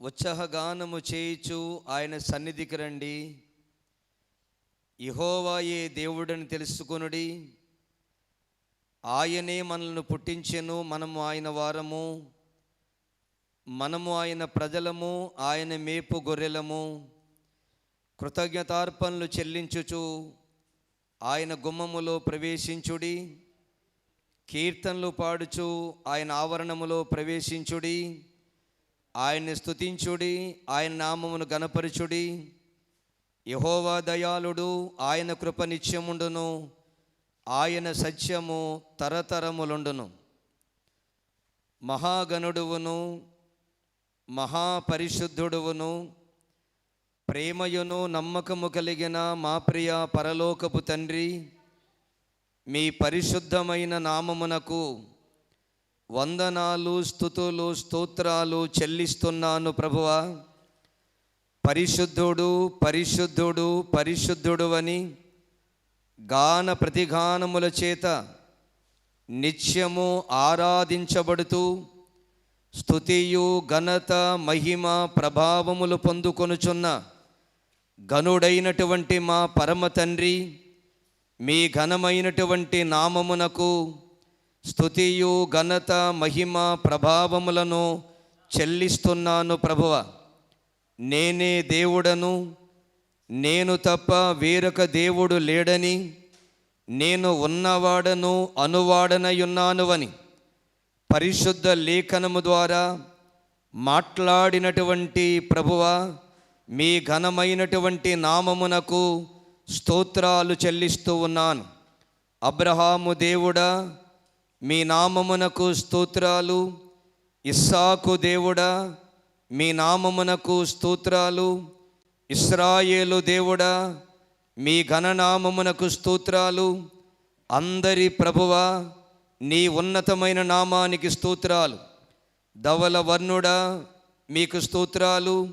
ఉత్సాహగానము చేయుచు ఆయన సన్నిధికి రండి. ఇహోవాయే దేవుడని తెలుసుకొనుడి. ఆయనే మనల్ని పుట్టించెను. మనము ఆయన వారము. మనము ఆయన ప్రజలము. ఆయన మేపు గొర్రెలము. కృతజ్ఞతార్పణలు చెల్లించుచు ఆయన గుమ్మములో ప్రవేశించుడి. కీర్తనలు పాడుచు ఆయన ఆవరణములో ప్రవేశించుడి. ఆయన్ని స్తుతించుడి ఆయన నామమును గణపరచుడి యహోవా దయాళుడు ఆయన కృప నిత్యముండును ఆయన సత్యము తరతరములుండును. మహాగణుడువును మహాపరిశుద్ధుడువును ప్రేమయును నమ్మకము కలిగిన మా ప్రియ పరలోకపు తండ్రి మీ పరిశుద్ధమైన నామమునకు వందనాలు స్థుతులు స్తోత్రాలు చెల్లిస్తున్నాను ప్రభువా. పరిశుద్ధుడు పరిశుద్ధుడు పరిశుద్ధుడు అని గాన ప్రతిగానముల చేత నిత్యము ఆరాధించబడుతూ స్థుతియు ఘనత మహిమ ప్రభావములు పొందుకొనుచున్న గనుడైనటువంటి మా పరమ తండ్రి మీ ఘనమైనటువంటి నామమునకు స్తుతియు ఘనత మహిమ ప్రభావములను చెల్లిస్తున్నాను ప్రభువ. నేనే దేవుడను నేను తప్ప వేరొక దేవుడు లేడని నేను ఉన్నవాడను అనువాడనయున్నాను అని పరిశుద్ధ లేఖనము ద్వారా మాట్లాడినటువంటి ప్రభువ మీ ఘనమైనటువంటి నామమునకు స్తోత్రాలు చెల్లిస్తూ ఉన్నాను. అబ్రహాము దేవుడా మీ నామమునకు స్తోత్రాలు. ఇస్సాకు దేవుడా మీ నామమునకు స్తోత్రాలు. ఇస్రాయేలు దేవుడా మీ ఘననామమునకు స్తోత్రాలు. అందరి ప్రభువా నీ ఉన్నతమైన నామానికి స్తోత్రాలు. ధవల వర్ణుడా మీకు స్తోత్రాలు.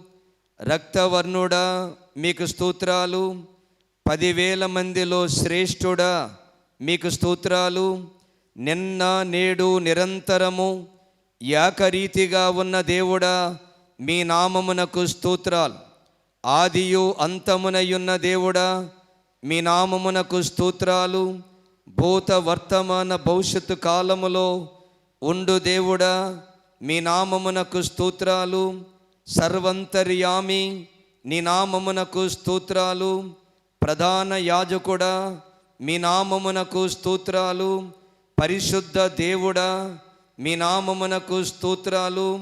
రక్తవర్ణుడా మీకు స్తోత్రాలు. పదివేల మందిలో శ్రేష్ఠుడా మీకు స్తోత్రాలు. నిన్న నేడు నిరంతరము ఏకరీతిగా ఉన్న దేవుడా మీ నామమునకు స్తోత్రాలు. ఆదియు అంతమునయున్న దేవుడా మీ నామమునకు స్తోత్రాలు. భూత వర్తమాన భవిష్యత్తు కాలములో ఉండు దేవుడా మీ నామమునకు స్తోత్రాలు. సర్వంతర్యామి నీ నామమునకు స్తోత్రాలు. ప్రధాన యాజకుడా మీ నామమునకు స్తోత్రాలు. పరిశుద్ధ దేవుడా మీ నామమునకు స్తోత్రాలు.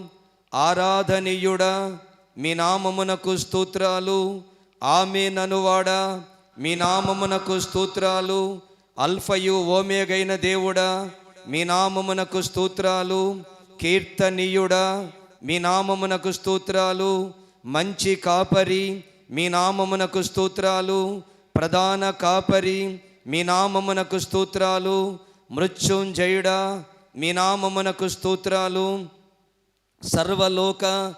ఆరాధనీయుడా మీ నామమునకు స్తోత్రాలు. ఆమె ననువాడా మీ నామమునకు స్తోత్రాలు. అల్ఫయు ఓమేగైన దేవుడా మీ నామమునకు స్తోత్రాలు. కీర్తనీయుడా మీ నామమునకు స్తోత్రాలు. మంచి కాపరి మీ నామమునకు స్తోత్రాలు. ప్రధాన కాపరి మీ నామమునకు స్తోత్రాలు. మృత్యుంజయుడా మీ నామమునకు స్తోత్రాలు. సర్వలోక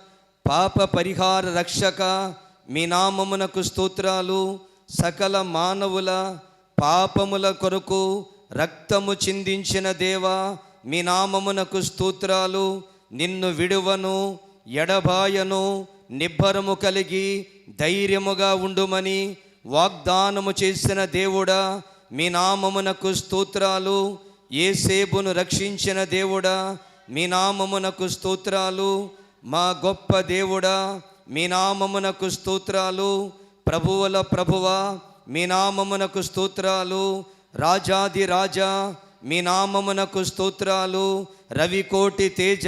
పాప పరిహార రక్షక మీ నామమునకు స్తోత్రాలు. సకల మానవుల పాపముల కొరకు రక్తము చిందించిన దేవా మీ నామమునకు స్తోత్రాలు. నిన్ను విడువను ఎడబాయను నిబ్బరము కలిగి ధైర్యముగా ఉండుమని వాగ్దానము చేసిన దేవుడా మీ నామమునకు స్తోత్రాలు. ఏసేబును రక్షించిన దేవుడా మీ నామమునకు స్తోత్రాలు. మా గొప్ప దేవుడా మీ నామమునకు స్తోత్రాలు. ప్రభువుల ప్రభువ మీ నామమునకు స్తోత్రాలు. రాజాది రాజా మీ నామమునకు స్తోత్రాలు. రవికోటి తేజ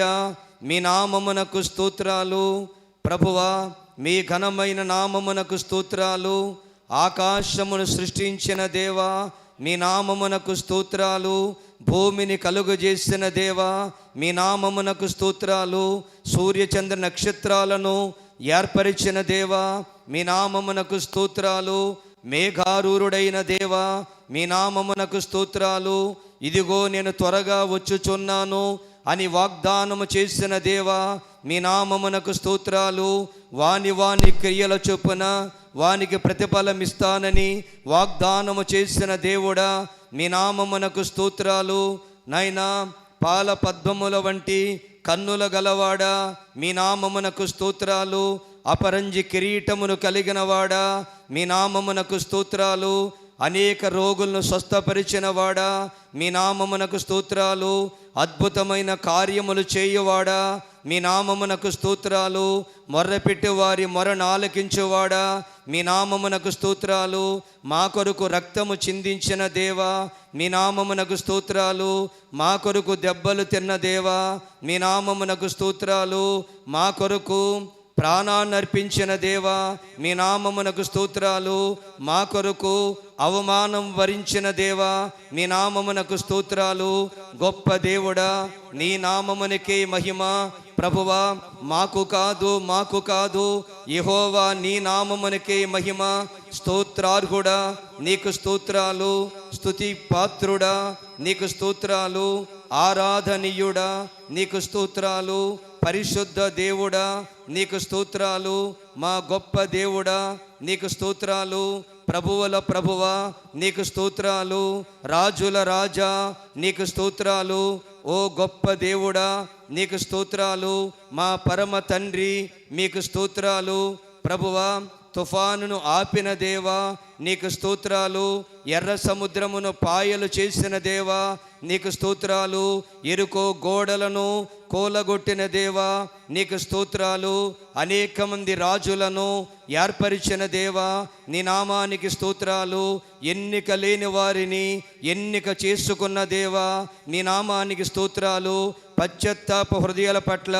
మీ నామమునకు స్తోత్రాలు. ప్రభువ మీ ఘనమైన నామమునకు స్తోత్రాలు. ఆకాశమును సృష్టించిన దేవా మీ నామమునకు స్తోత్రాలు. భూమిని కలుగజేసిన దేవా మీ నామమునకు స్తోత్రాలు. సూర్యచంద్ర నక్షత్రాలను ఏర్పరిచిన దేవా మీ నామమునకు స్తోత్రాలు. మేఘారూరుడైన దేవా మీ నామమునకు స్తోత్రాలు. ఇదిగో నేను త్వరగా వచ్చుచున్నాను అని వాగ్దానము చేసిన దేవా మీ నామమునకు స్తోత్రాలు. వాని వాని క్రియల చొప్పున వానికి ప్రతిఫలం ఇస్తానని వాగ్దానము చేసిన దేవుడా మీ నామమునకు స్తోత్రాలు. నైనా పాల పద్మముల వంటి కన్నుల గలవాడా మీ నామమునకు స్తోత్రాలు. అపరంజి కిరీటమును కలిగినవాడా మీ నామమునకు స్తోత్రాలు. అనేక రోగులను స్వస్థపరిచిన వాడా మీ నామమునకు స్తోత్రాలు. అద్భుతమైన కార్యములు చేయువాడా మీ నామమునకు స్తోత్రాలు. మొర్రపెట్టి వారి మొరను ఆలకించువాడా. మీ నామమునకు స్తోత్రాలు. మా కొరకు రక్తము చిందించిన దేవా. మీ నామమునకు స్తోత్రాలు. మా కొరకు దెబ్బలు తిన్న దేవా. మీ నామమునకు స్తోత్రాలు. మా కొరకు ప్రాణాన్ని అర్పించిన దేవా మీ నామమునకు స్తోత్రాలు. మా కొరకు అవమానం వరించిన దేవా మీ నామమునకు స్తోత్రాలు. గొప్ప దేవుడా నీ నామమునికే మహిమ. ప్రభువా మాకు కాదు మాకు కాదు. యహోవా నీ నామమునికే మహిమ. స్తోత్రార్హుడా నీకు స్తోత్రాలు. స్థుతి పాత్రుడా నీకు స్తోత్రాలు. ఆరాధనీయుడా నీకు స్తోత్రాలు. పరిశుద్ధ దేవుడా నీకు స్తోత్రాలు. మా గొప్ప దేవుడా నీకు స్తోత్రాలు. ప్రభువుల ప్రభువ నీకు స్తోత్రాలు. రాజుల రాజా నీకు స్తోత్రాలు. ఓ గొప్ప దేవుడా నీకు స్తోత్రాలు. మా పరమ తండ్రి మీకు స్తోత్రాలు. ప్రభువా తుఫానును ఆపిన దేవా నీకు స్తోత్రాలు. ఎర్ర సముద్రమును పాయలు చేసిన దేవా నీకు స్తోత్రాలు ఎరుకో గోడలను కోలగొట్టిన దేవా నీకు స్తోత్రాలు అనేక మంది రాజులను ఏర్పరిచిన దేవా నీ నామానికి స్తోత్రాలు ఎన్నిక లేని వారిని ఎన్నిక చేసుకున్న దేవా నీ నామానికి స్తోత్రాలు పశ్చత్తాప హృదయాల పట్ల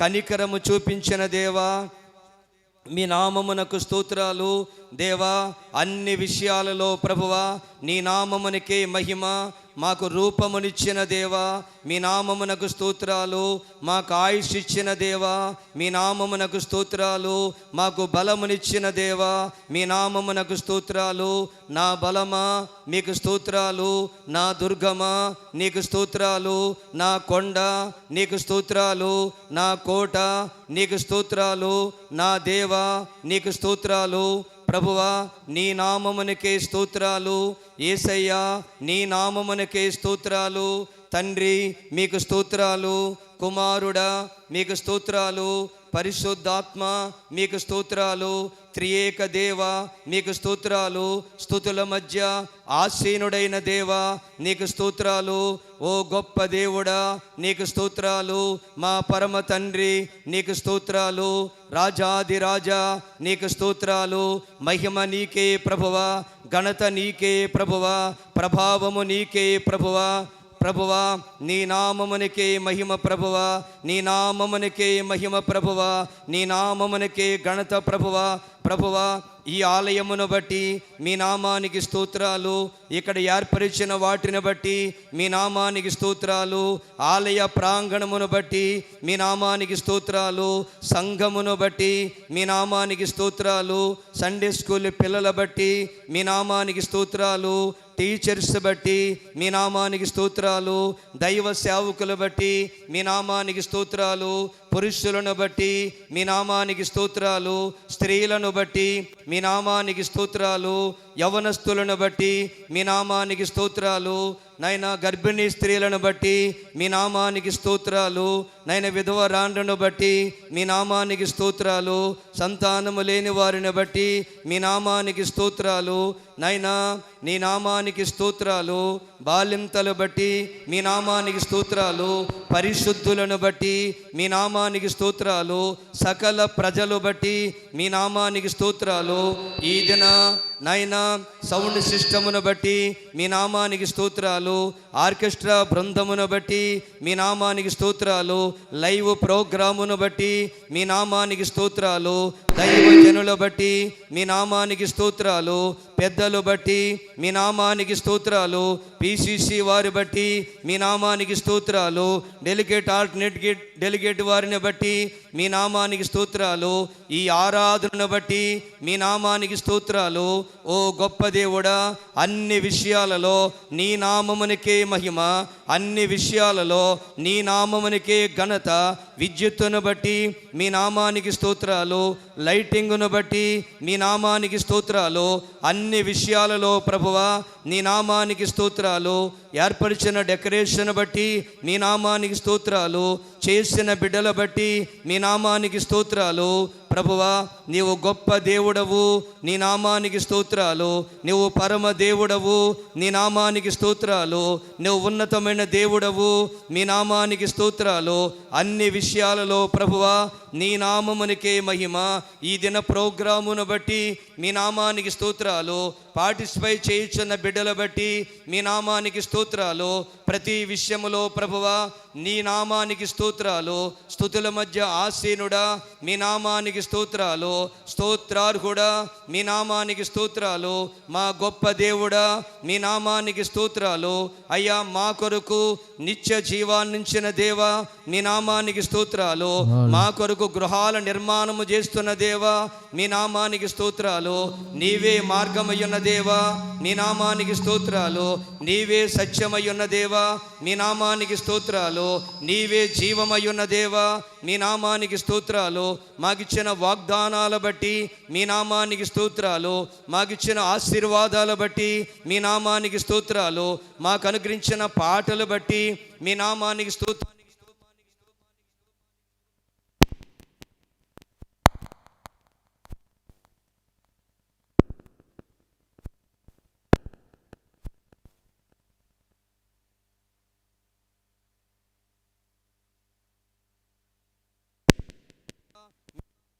కనికరము చూపించిన దేవా మీ నామమునకు స్తోత్రాలు దేవా అన్ని విషయాలలో ప్రభువా నీ నామమునికే మహిమ మాకు రూపమునిచ్చిన దేవా మీ నామమునకు స్తోత్రాలు మాకు ఆయుష్ ఇచ్చిన దేవా మీ నామమునకు స్తోత్రాలు మాకు బలమునిచ్చిన దేవా మీ నామమునకు స్తోత్రాలు. నా బలమా మీకు స్తోత్రాలు. నా దుర్గమా నీకు స్తోత్రాలు. నా కొండ నీకు స్తోత్రాలు. నా కోట నీకు స్తోత్రాలు. నా దేవా నీకు స్తోత్రాలు. ప్రభువా నీ నామమునకే స్తోత్రాలు. ఏసయ్యా నీ నామమునకే స్తోత్రాలు. తండ్రి మీకు స్తోత్రాలు. కుమారుడా మీకు స్తోత్రాలు. పరిశుద్ధాత్మ మీకు స్తోత్రాలు. త్రియేక దేవ మీకు స్తోత్రాలు. స్థుతుల మధ్య ఆసీనుడైన దేవ నీకు స్తోత్రాలు. ఓ గొప్ప దేవుడా నీకు స్తోత్రాలు. మా పరమ తండ్రి నీకు స్తోత్రాలు. రాజాది రాజా నీకు స్తోత్రాలు. మహిమ నీకే ప్రభువా ఘనత నీకే ప్రభువా ప్రభావము నీకే ప్రభువా. ప్రభువా నీ నామమునికే మహిమ ప్రభువా. నీ నామమునికే మహిమ ప్రభువా. నీ నామమునికే ఘనత ప్రభువా. ప్రభువా ఈ ఆలయమును బట్టి మీ నామానికి స్తోత్రాలు ఇక్కడ ఏర్పరిచిన వాటిని బట్టి మీ నామానికి స్తోత్రాలు ఆలయ ప్రాంగణమును బట్టి మీ నామానికి స్తోత్రాలు సంఘమును బట్టి మీ నామానికి స్తోత్రాలు సండే స్కూల్ పిల్లల బట్టి మీ నామానికి స్తోత్రాలు టీచర్స్ బట్టి మీ నామానికి స్తోత్రాలు దైవ సేవకులు బట్టి మీ నామానికి స్తోత్రాలు పురుషులను బట్టి మీ నామానికి స్తోత్రాలు స్త్రీలను బట్టి మీ నామానికి స్తోత్రాలు యవనస్తులను బట్టి మీ నామానికి స్తోత్రాలు నైనా గర్భిణీ స్త్రీలను బట్టి మీ నామానికి స్తోత్రాలు నైనా విధవరాండ్రను బట్టి మీ నామానికి స్తోత్రాలు సంతానము లేని వారిని బట్టి మీ నామానికి స్తోత్రాలు నైనా నీ నామానికి స్తోత్రాలు బాల్యంతలు బట్టి మీ నామానికి స్తోత్రాలు పరిశుద్ధులను బట్టి మీ నామానికి స్తోత్రాలు సకల ప్రజలు బట్టి మీ నామానికి స్తోత్రాలు. ఈ దిన నైనా సౌండ్ సిస్టమును బట్టి మీ నామానికి స్తోత్రాలు ఆర్కెస్ట్రా బృందమును బట్టి మీ నామానికి స్తోత్రాలు లైవ్ ప్రోగ్రామును బట్టి మీ నామానికి స్తోత్రాలు దైవ జనుల బట్టి మీ నామానికి స్తోత్రాలు పెద్దలు బట్టి మీ నామానికి స్తోత్రాలు పిసిసి వారి బట్టి మీ నామానికి స్తోత్రాలు డెలిగేట్ ఆల్టర్నేట్ డెలిగేట్ వారిని బట్టి మీ నామానికి స్తోత్రాలు. ఈ ఆరాధనను బట్టి మీ నామానికి స్తోత్రాలు. ఓ గొప్ప దేవుడా అన్ని విషయాలలో నీ నామమునికే మహిమ. అన్ని విషయాలలో నీ నామమునికే ఘనత విద్యుత్తును బట్టి మీ నామానికి స్తోత్రాలు లైటింగును బట్టి మీ నామానికి స్తోత్రాలు అన్ని విషయాలలో ప్రభువా నీ నామానికి స్తోత్రాలు ఏర్పరిచిన డెకరేషన్ బట్టి మీ నామానికి స్తోత్రాలు చేసిన బిడ్డల బట్టి మీ నామానికి స్తోత్రాలు ప్రభువా నీవు గొప్ప దేవుడవు నీ నామానికి స్తోత్రాలు. నీవు పరమ దేవుడవు నీ నామానికి స్తోత్రాలు. నువ్వు ఉన్నతమైన దేవుడవు మీ నామానికి స్తోత్రాలు. అన్ని విషయాలలో ప్రభువా నీ నామమునికే మహిమ. ఈ దిన ప్రోగ్రామును బట్టి మీ నామానికి స్తోత్రాలు. పార్టిసిపేట్ చేయుచున్న బిడ్డల బట్టి మీ నామానికి స్తోత్రాలు. ప్రతి విషయములో ప్రభువ నీ నామానికి స్తోత్రాలు. స్థుతుల మధ్య ఆసీనుడా మీ నామానికి స్తోత్రాలు. స్తోత్రార్హుడా మీ నామానికి స్తోత్రాలు. మా గొప్ప దేవుడా మీ నామానికి స్తోత్రాలు. అయ్యా మా కొరకు నిత్య జీవాన్నించిన దేవా మీ నామానికి స్తోత్రాలు. మా కొరకు గృహాల నిర్మాణము చేస్తున్న దేవా మీ నామానికి స్తోత్రాలు. నీవే మార్గమయ్యున్న దేవా మీ నామానికి స్తోత్రాలు. నీవే సత్యమయ్యున్న దేవా మీ నామానికి స్తోత్రాలు. నీవే జీవమయ్యున్న దేవా మీ నామానికి స్తోత్రాలు మాకిచ్చిన వాగ్దానాల బట్టి మీ నామానికి స్తోత్రాలు మాకిచ్చిన ఆశీర్వాదాల బట్టి మీ నామానికి స్తోత్రాలు మాకు అనుగ్రహించిన పాటలు బట్టి మీ నామానికి స్తోత్రాలు.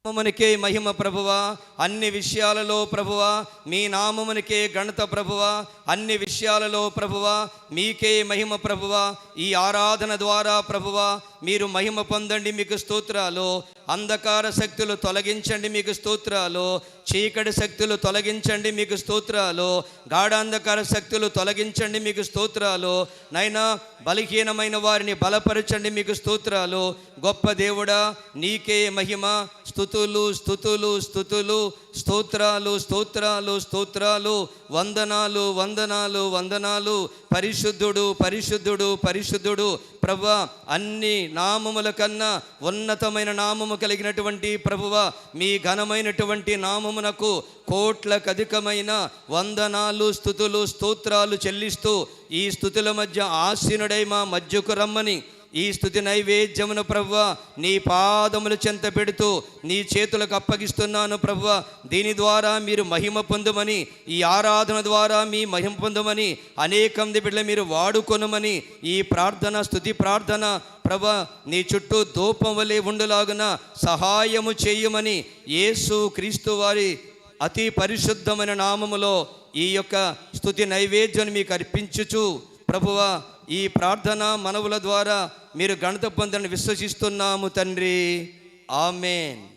నామమునికే మహిమ ప్రభువా అన్ని విషయాలలో ప్రభువా మీ నామమునికే గణత ప్రభువా అన్ని విషయాలలో ప్రభువా మీకే మహిమ ప్రభువా ఈ ఆరాధన ద్వారా ప్రభువా మీరు మహిమ పొందండి మీకు స్తోత్రాలు అంధకార శక్తులు తొలగించండి మీకు స్తోత్రాలు చీకటి శక్తులు తొలగించండి మీకు స్తోత్రాలు గాఢాంధకార శక్తులు తొలగించండి మీకు స్తోత్రాలు నైనా బలహీనమైన వారిని బలపరచండి మీకు స్తోత్రాలు గొప్ప దేవుడా నీకే మహిమ. స్థుతులు స్థుతులు స్థుతులు. స్తోత్రాలు స్తోత్రాలు స్తోత్రాలు. వందనాలు వందనాలు వందనాలు. పరిశుద్ధుడు పరిశుద్ధుడు పరిశుద్ధుడు. ప్రభు అన్ని నామముల కన్నా ఉన్నతమైన నామము కలిగినటువంటి ప్రభువ మీ ఘనమైనటువంటి నామమునకు కోట్లకు అధికమైన వందనాలు స్థుతులు స్తోత్రాలు చెల్లిస్తూ ఈ స్థుతుల మధ్య ఆసీనుడై మా మధ్యకు రమ్మని ఈ స్థుతి నైవేద్యమును ప్రవ్వ నీ పాదములు చెంత పెడుతూ నీ చేతులకు అప్పగిస్తున్నాను ప్రవ్వ. దీని ద్వారా మీరు మహిమ పొందమని ఈ ఆరాధన ద్వారా మీ మహిమ పొందమని అనేక మంది బిడ్డలు మీరు వాడుకొనమని ఈ ప్రార్థన స్థుతి ప్రార్థన ప్రభ నీ చుట్టూ ధూపం వలె ఉండలాగున సహాయము చేయమని యేసు క్రీస్తు వారి అతి పరిశుద్ధమైన నామములో ఈ యొక్క స్థుతి నైవేద్యాన్ని మీకు అర్పించుచు. ప్రభువా ఈ ప్రార్థన మనవుల ద్వారా మీరు గణిత పొందని విశ్వసిస్తున్నాము తండ్రి. ఆమెన్.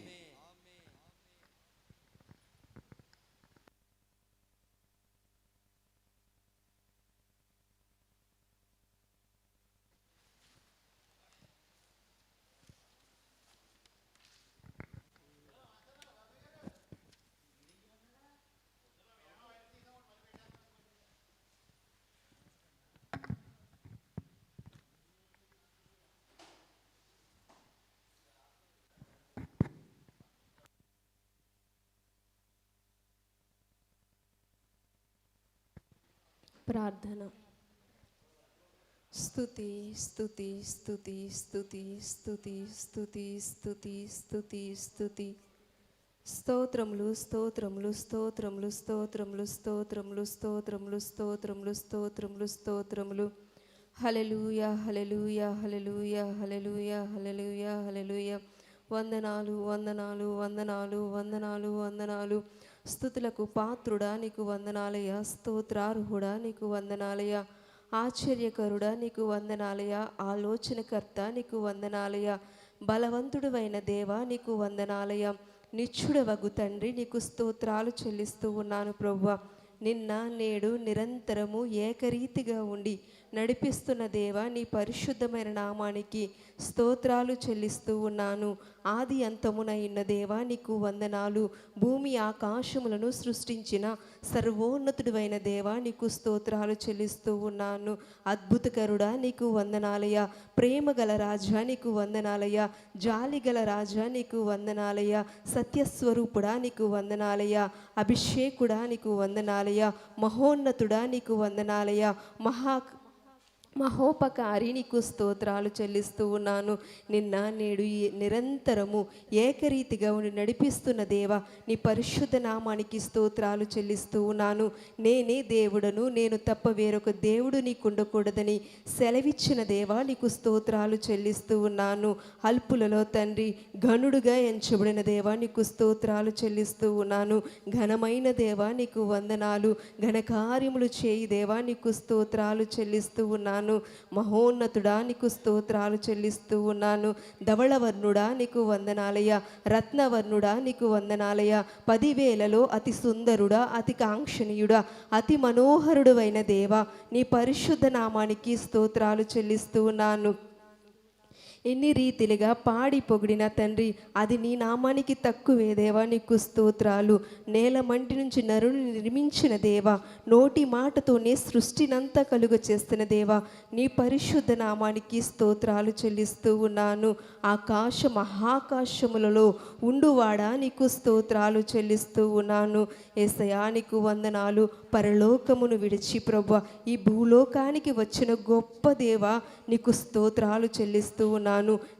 ప్రార్థన. స్థుతి స్థుతి స్థుతి స్థుతి స్థుతి స్థుతి స్థుతి స్థుతి స్థుతి స్తోత్రములు స్తోత్రములు స్తోత్రములు స్తోత్రములు స్తోత్రములు స్తోత్రములు స్తోత్రములు స్తోత్రములు స్తోత్రములు. Hallelujah hallelujah hallelujah hallelujah hallelujah హలలు వందనాలు వందనాలు వందనాలు వందనాలు వందనాలు. స్థుతులకు పాత్రుడా నీకు వందనాలయ స్తోత్రార్హుడా నీకు వందనాలయ ఆశ్చర్యకరుడా నీకు వందనాలయ ఆలోచనకర్త నీకు వందనాలయ బలవంతుడువైన దేవా నీకు వందనాలయ నిచ్చుడవగు తండ్రి నీకు స్తోత్రాలు చెల్లిస్తూ ఉన్నాను ప్రవ్వ నిన్న నేడు నిరంతరము ఏకరీతిగా ఉండి నడిపిస్తున్న దేవ నీ పరిశుద్ధమైన నామానికి స్తోత్రాలు చెల్లిస్తూ ఉన్నాను. ఆది అంతమునైన దేవ నీకు వందనాలు. భూమి ఆకాశములను సృష్టించిన సర్వోన్నతుడివైన దేవా నీకు స్తోత్రాలు చెల్లిస్తూ ఉన్నాను. అద్భుతకరుడా నీకు వందనాలయ ప్రేమ గల రాజా నీకు వందనాలయ జాలి గల రాజా నీకు వందనాలయ సత్యస్వరూపుడా నీకు వందనాలయ అభిషేకుడా నీకు వందనాలయ మహోన్నతుడా నీకు వందనాలయ మహా మహోపకారి నీకు స్తోత్రాలు చెల్లిస్తూ ఉన్నాను. నిన్న నేడు నిరంతరము ఏకరీతిగా ఉండి నడిపిస్తున్న దేవ నీ పరిశుద్ధ నామానికి స్తోత్రాలు చెల్లిస్తూ ఉన్నాను. నేనే దేవుడను నేను తప్ప వేరొక దేవుడు నీకు ఉండకూడదని సెలవిచ్చిన దేవ నీకు స్తోత్రాలు చెల్లిస్తూ ఉన్నాను. అల్పులలో తండ్రి ఘనుడుగా ఎంచబడిన దేవ నీకు స్తోత్రాలు చెల్లిస్తూ ఉన్నాను. ఘనమైన దేవ నీకు వందనాలు. ఘనకార్యములు చేయి దేవా నీకు స్తోత్రాలు చెల్లిస్తూ ఉన్నాను. మహోన్నతుడా నీకు స్తోత్రాలు చెల్లిస్తూ ఉన్నాను. ధవళవర్ణుడా నీకు వందనాలయ రత్నవర్ణుడా నీకు వందనాలయ పదివేలలో అతి సుందరుడా అతి కాంక్షణీయుడా అతి మనోహరుడు అయిన దేవా నీ పరిశుద్ధ నామానికి స్తోత్రాలు చెల్లిస్తూ ఉన్నాను. ఎన్ని రీతిలుగా పాడి పొగిడిన తండ్రి అది నీ నామానికి తక్కువే దేవా నీకు స్తోత్రాలు. నేల మంటి నుంచి నరుని నిర్మించిన దేవా నోటి మాటతోనే సృష్టినంతా కలుగ చేస్తున్న దేవా నీ పరిశుద్ధ నామానికి స్తోత్రాలు చెల్లిస్తూ ఉన్నాను. ఆకాశ మహాకాశములలో ఉండువాడా నీకు స్తోత్రాలు చెల్లిస్తూ ఉన్నాను. ఏసయా నీకు వందనాలు. పరలోకమును విడిచి ప్రభు ఈ భూలోకానికి వచ్చిన గొప్ప దేవా నీకు స్తోత్రాలు చెల్లిస్తూ ఉన్నాను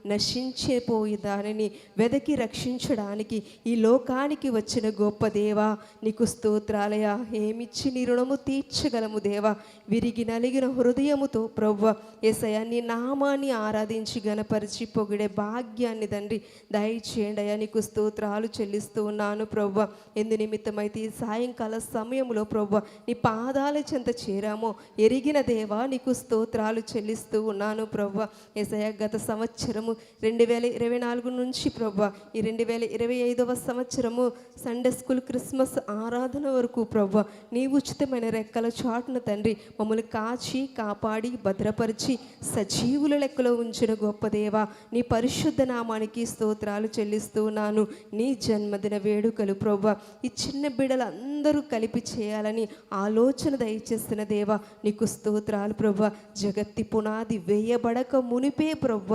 నశించిపోయి దానిని వెదకి రక్షించడానికి ఈ లోకానికి వచ్చిన గొప్ప దేవా నీకు స్తోత్రాలయ. ఏమిచ్చి నీ రుణము తీర్చగలము దేవా. విరిగి నలిగిన హృదయముతో ప్రవ్వ ఏసయ నీ నామాన్ని ఆరాధించి గనపరిచి పొగిడే భాగ్యాన్ని తండ్రి దయచేయండి అయ్యా నీకు స్తోత్రాలు చెల్లిస్తూ ఉన్నాను ప్రవ్వ. ఎందు నిమిత్తమైతే ఈ సాయంకాల సమయంలో ప్రవ్వ నీ పాదాల చెంత చేరామో. ఎరిగిన దేవా నీకు స్తోత్రాలు చెల్లిస్తూ ఉన్నాను ప్రవ్వ. ఏసయ గత సంవత్సరము. రెండు వేల ఇరవై నాలుగు నుంచి ప్రవ్వ ఈ రెండు వేల ఇరవై ఐదవ సంవత్సరము సండే స్కూల్ క్రిస్మస్ ఆరాధన వరకు ప్రవ్వ నీ ఉచితమైన రెక్కల చాటున తండ్రి మమ్మల్ని కాచి కాపాడి భద్రపరిచి సజీవుల లెక్కలో ఉంచిన గొప్ప దేవ నీ పరిశుద్ధ నామానికి స్తోత్రాలు చెల్లిస్తున్నాను. నీ జన్మదిన వేడుకలు ప్రవ్వ ఈ చిన్న బిడ్డలందరూ కలిపి చేయాలని ఆలోచన దయచేస్తున్న దేవా నీకు స్తోత్రాలు ప్రవ్వ జగత్తి పునాది వేయబడక మునిపే ప్రవ్వ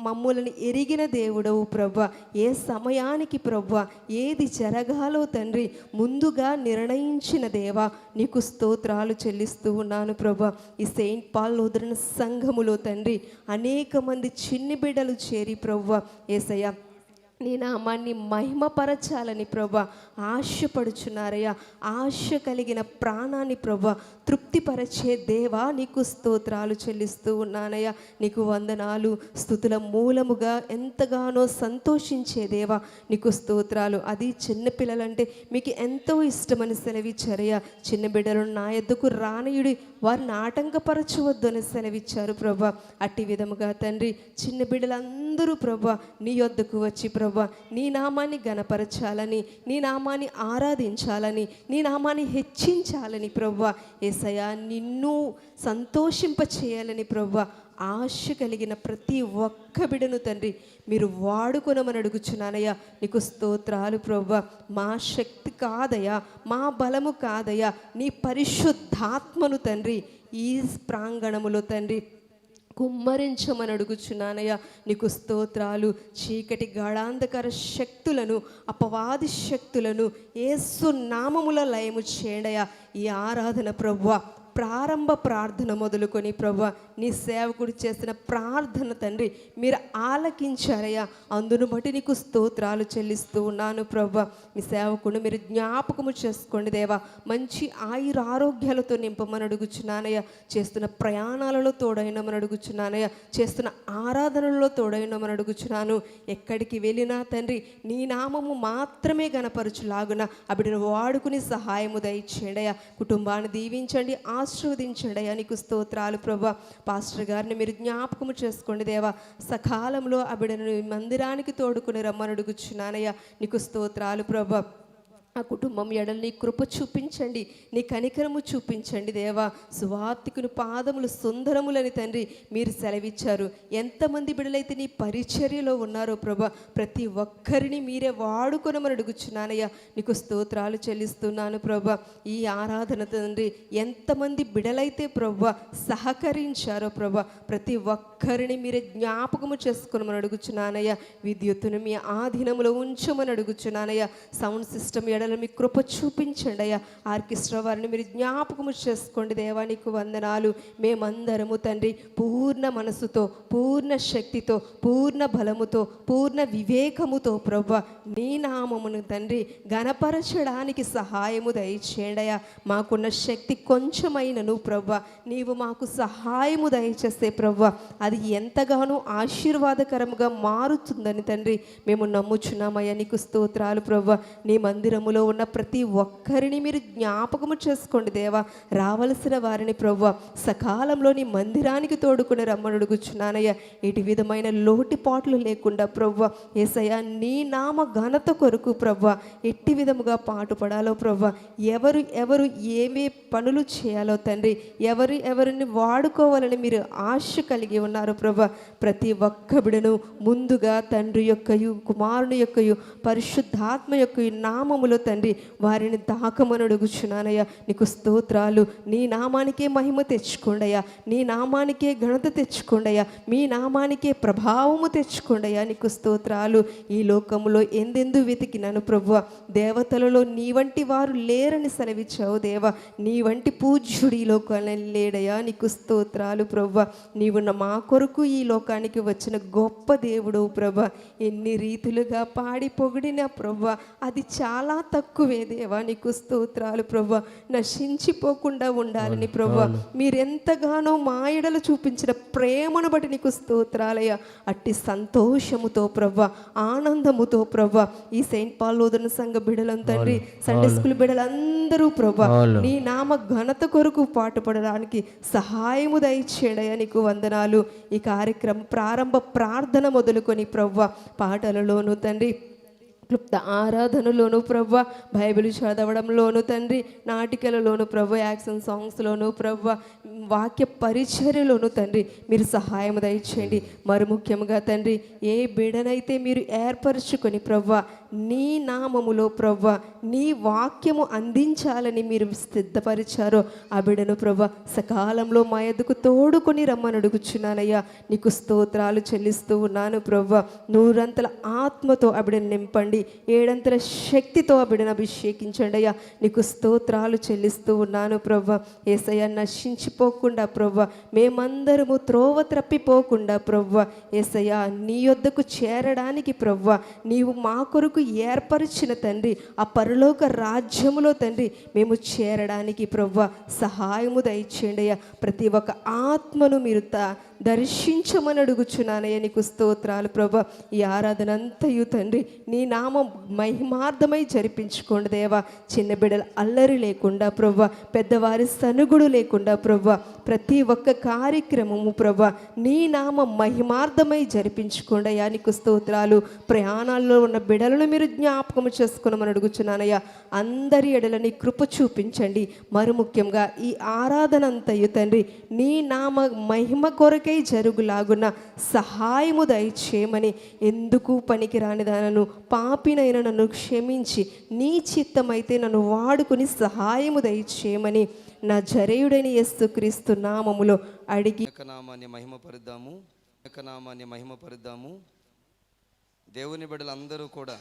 మమ్మల్ని ఎరిగిన దేవుడవు ప్రభ ఏ సమయానికి ప్రభ ఏది జరగాలో తండ్రి ముందుగా నిర్ణయించిన దేవా. నీకు స్తోత్రాలు చెల్లిస్తూ ఉన్నాను ప్రభ ఈ సెయింట్ పాల్ ఉదరణ సంఘములో తండ్రి అనేక మంది చిన్ని బిడ్డలు చేరి ప్రవ్వ. ఏసయ్య నీ నామాన్ని మహిమపరచాలని ప్రభ ఆశపడుచున్నారయ్యా. ఆశ కలిగిన ప్రాణాన్ని ప్రభ తృప్తిపరచే దేవా నీకు స్తోత్రాలు చెల్లిస్తూ ఉన్నానయ్యా. నీకు వందనాలు స్థుతుల మూలముగా ఎంతగానో సంతోషించే దేవా నీకు స్తోత్రాలు. అది చిన్నపిల్లలంటే మీకు ఎంతో ఇష్టమని సెలవిచ్చారయ్యా. చిన్న బిడ్డలు నా ఎద్దుకు రానయుడి వారిని ఆటంకపరచవద్దు అని సెలవిచ్చారు ప్రభా. అట్టి విధముగా తండ్రి చిన్న బిడ్డలందరూ ప్రభా నీ యొద్దకు వచ్చి ప్రభా నీ నామాన్ని గనపరచాలని నీ నామాన్ని ఆరాధించాలని నీ నామాన్ని హెచ్చించాలని ప్రభా ఏసయా నిన్ను సంతోషింప చేయాలని ప్రభా ఆశ కలిగిన ప్రతి ఒక్క బిడను తండ్రి మీరు వాడుకొనమని అడుగుచున్నానయ్యా. నీకు స్తోత్రాలు ప్రవ్వ మా శక్తి కాదయ్యా మా బలము కాదయ్యా. నీ పరిశుద్ధాత్మను తండ్రి ఈ ప్రాంగణములో తండ్రి కుమ్మరించమని అడుగుచున్నానయ్యా. నీకు స్తోత్రాలు చీకటి గాఢాంధకర శక్తులను అపవాది శక్తులను ఏసు నామముల లయము చేయండయా ఈ ఆరాధన ప్రభువ ప్రారంభ ప్రార్థన మొదలుకొని ప్రభా నీ సేవకుడు చేసిన ప్రార్థన తండ్రి మీరు ఆలకించారయ్యా. అందును బట్టి నీకు స్తోత్రాలు చెల్లిస్తూ ఉన్నాను ప్రభా. మీ సేవకుడు మీరు జ్ఞాపకము చేసుకోండి దేవా. మంచి ఆయుర ఆరోగ్యాలతో నింపమని అడుగుచున్నానయ్యా. చేస్తున్న ప్రయాణాలలో తోడైనమని అడుగుచున్నానయ్యా. చేస్తున్న ఆరాధనలో తోడైనమని అడుగుచున్నాను. ఎక్కడికి వెళ్ళినా తండ్రి నీ నామము మాత్రమే గనపరచులాగున అవిడను వాడుకుని సహాయము దయచేయండి అయ్యా కుటుంబాన్ని దీవించండి ఆశీర్వదించండి. అయ్యా నీకు స్తోత్రాలు ప్రభా. పాస్టర్ గారిని మీరు జ్ఞాపకము చేసుకోండి దేవా. సకాలంలో అవిడను మందిరానికి తోడుకుని రమ్మనుడుగుచున్నానయ్యా నీకు స్తోత్రాలు ప్రభా. ఆ కుటుంబం ఎడల నీ కృప చూపించండి నీ కనికరము చూపించండి దేవా. సువార్తికుని పాదములు సుందరములని తండ్రి మీరు సెలవిచ్చారు. ఎంతమంది బిడలైతే నీ పరిచర్యలో ఉన్నారో ప్రభా ప్రతి ఒక్కరిని మీరే వాడుకొనమని అడుగుచున్నానయ్యా. నీకు స్తోత్రాలు చెల్లిస్తున్నాను ప్రభా. ఈ ఆరాధన తండ్రి ఎంతమంది బిడలైతే ప్రభా సహకరించారో ప్రభా ప్రతి ఒక్కరిని మీరే జ్ఞాపకము చేసుకునమని అడుగుచున్నానయ్యా. విద్యుత్తును మీ ఆధీనములో ఉంచమని అడుగుచున్నానయ్యా. సౌండ్ సిస్టమ్ ఎడల మీ కృప చూపించండి అయ్యా. ఆర్కెస్ట్రా వారిని మీరు జ్ఞాపకము చేసుకోండి. దేవానికి వందనాలు. మేమందరము తండ్రి పూర్ణ మనసుతో పూర్ణ శక్తితో పూర్ణ బలముతో పూర్ణ వివేకముతో ప్రభ నీ నామమును తండ్రి గణపరచడానికి సహాయము దయచేయండియా మాకున్న శక్తి కొంచెమైనను ప్రభా నీవు మాకు సహాయము దయచేస్తే ప్రభా అది ఎంతగానో ఆశీర్వాదకరముగా మారుతుందని తండ్రి మేము నమ్ముచున్నామయ్యా. నీకు స్తోత్రాలు ప్రభా నీ మందిరములో ఉన్న ప్రతి ఒక్కరిని మీరు జ్ఞాపకము చేసుకోండి దేవా. రావలసిన వారిని ప్రవ్వ సకాలంలో నీ మందిరానికి తోడుకుని రమ్మని అడుగుచున్నానయ్యా. ఎటు విధమైన లోటుపాట్లు లేకుండా ప్రవ్వ ఏసయ్యా నీ నామ ఘనత కొరకు ప్రవ్వ ఎట్టి విధముగా పాటుపడాలో ప్రవ్వ. ఎవరు ఎవరు ఏమే పనులు చేయాలో తండ్రి ఎవరు ఎవరిని వాడుకోవాలని మీరు ఆశ కలిగి ఉన్నారు ప్రభ ప్రతి ఒక్క బిడను ముందుగా తండ్రి యొక్కయు కుమారుని యొక్కయు పరిశుద్ధాత్మ యొక్క నామములో తండ్రి వారిని దాకమని అడుగుచున్నానయ్యా నీకు స్తోత్రాలు. నీ నామానికే మహిమ తెచ్చుకోండయ్యా. నీ నామానికే ఘనత తెచ్చుకోండయ్యా. మీ నామానికే ప్రభావము తెచ్చుకోండయ్యా. నీకు స్తోత్రాలు. ఈ లోకములో ఎందెందు వెతికినాను ప్రభు దేవతలలో నీ వంటి వారు లేరని సెలవిచ్చావు దేవ. నీ వంటి పూజ్యుడు ఈ లోకాన్ని లేడయ్యా. నీకు స్తోత్రాలు ప్రభు నీవు మా కొరకు ఈ లోకానికి వచ్చిన గొప్ప దేవుడు ప్రభ ఎన్ని రీతులుగా పాడి పొగిడిన ప్రభ అది చాలా తక్కువే దేవా నీకు స్తోత్రాలు ప్రభ నశించిపోకుండా ఉండాలని ప్రభ మీరెంతగానో మా ఎడల చూపించిన ప్రేమను బట్టి నీకు స్తోత్రాలయ్యా. అట్టి సంతోషముతో ప్రభ ఆనందముతో ప్రభ ఈ సెయింట్ పాల్ లోదన సంఘ బిడలం తండ్రి సండే స్కూల్ బిడలందరూ ప్రభ నీ నామ ఘనత కొరకు పాటుపడడానికి సహాయము దయచేయడయ్యా నీకు వందనాలు. ఈ కార్యక్రమం ప్రారంభ ప్రార్థన మొదలుకొని ప్రవ్వ. పాటలలోను తండ్రి క్లుప్త ఆరాధనలోను ప్రవ్వ బైబిల్ చదవడంలోను తండ్రి నాటికలలోను ప్రవ్వ యాక్షన్ సాంగ్స్లోను ప్రవ్వ వాక్య పరిచర్యలోను తండ్రి మీరు సహాయం దయచేయండి. మరి ముఖ్యంగా తండ్రి ఏ బిడనైతే మీరు ఏర్పరచుకొని ప్రవ్వ నీ నామములో ప్రవ్వ నీ వాక్యము అందించాలని మీరు సిద్ధపరిచారో ఆ బిడను ప్రవ్వ సకాలంలో మా ఎద్దుకు తోడుకొని రమ్మని అడుగుచున్నానయ్యా. నీకు స్తోత్రాలు చెల్లిస్తూ ఉన్నాను ప్రవ్వ. నూరంతల ఆత్మతో ఆ బిడను నింపండి. ఏడంతల శక్తితో ఆ బిడ్డను అభిషేకించండి అయ్యా. నీకు స్తోత్రాలు చెల్లిస్తూ ఉన్నాను ప్రవ్వ. ఏసయ్య నశించిపోకుండా ప్రవ్వ. మేమందరము త్రోవ త్రప్పిపోకుండా ప్రవ్వ. ఏసయ్య నీ యొద్దకు చేరడానికి ప్రవ్వ. నీవు మా కొరకు ఏర్పరిచిన తండ్రి. ఆ పరలోక రాజ్యములో తండ్రి. మేము చేరడానికి ప్రవ్వ. సహాయము దయచేయండి అయ్యా. ప్రతి ఒక్క ఆత్మను మీరు త దర్శించమని అడుగుచున్నానయ్య నీకు స్తోత్రాలు. ప్రభ ఈ ఆరాధన అంతయు తండ్రి నీ నామం మహిమార్థమై జరిపించుకోండి దేవా. చిన్న బిడ్డల అల్లరి లేకుండా ప్రవ్వ పెద్దవారి సనుగుడు లేకుండా ప్రవ్వ ప్రతి ఒక్క కార్యక్రమము ప్రభ నీ నామం మహిమార్థమై జరిపించుకోండి అయ్యా. నీకు స్తోత్రాలు. ప్రయాణాల్లో ఉన్న బిడలను మీరు జ్ఞాపకం చేసుకున్నామని అడుగుచున్నానయ్యా. అందరి ఎడలని కృప చూపించండి. మరి ముఖ్యంగా ఈ ఆరాధన అంతయు తండ్రి నీ నామ మహిమ కొరకే జరుగులాగున్న సహాయము దయచేయమని ఎందుకు పనికిరాని దానను పాపినైన నన్ను క్షమించి నీ చిత్తమైతే నన్ను వాడుకుని సహాయము దయచేయమని నా జరేయుడని యేసుక్రీస్తు నామములో అడిగి నామాన్ని మహిమపరుద్దాము నామాన్ని మహిమపరుద్దాము దేవుని బిడ్డలందరూ కూడా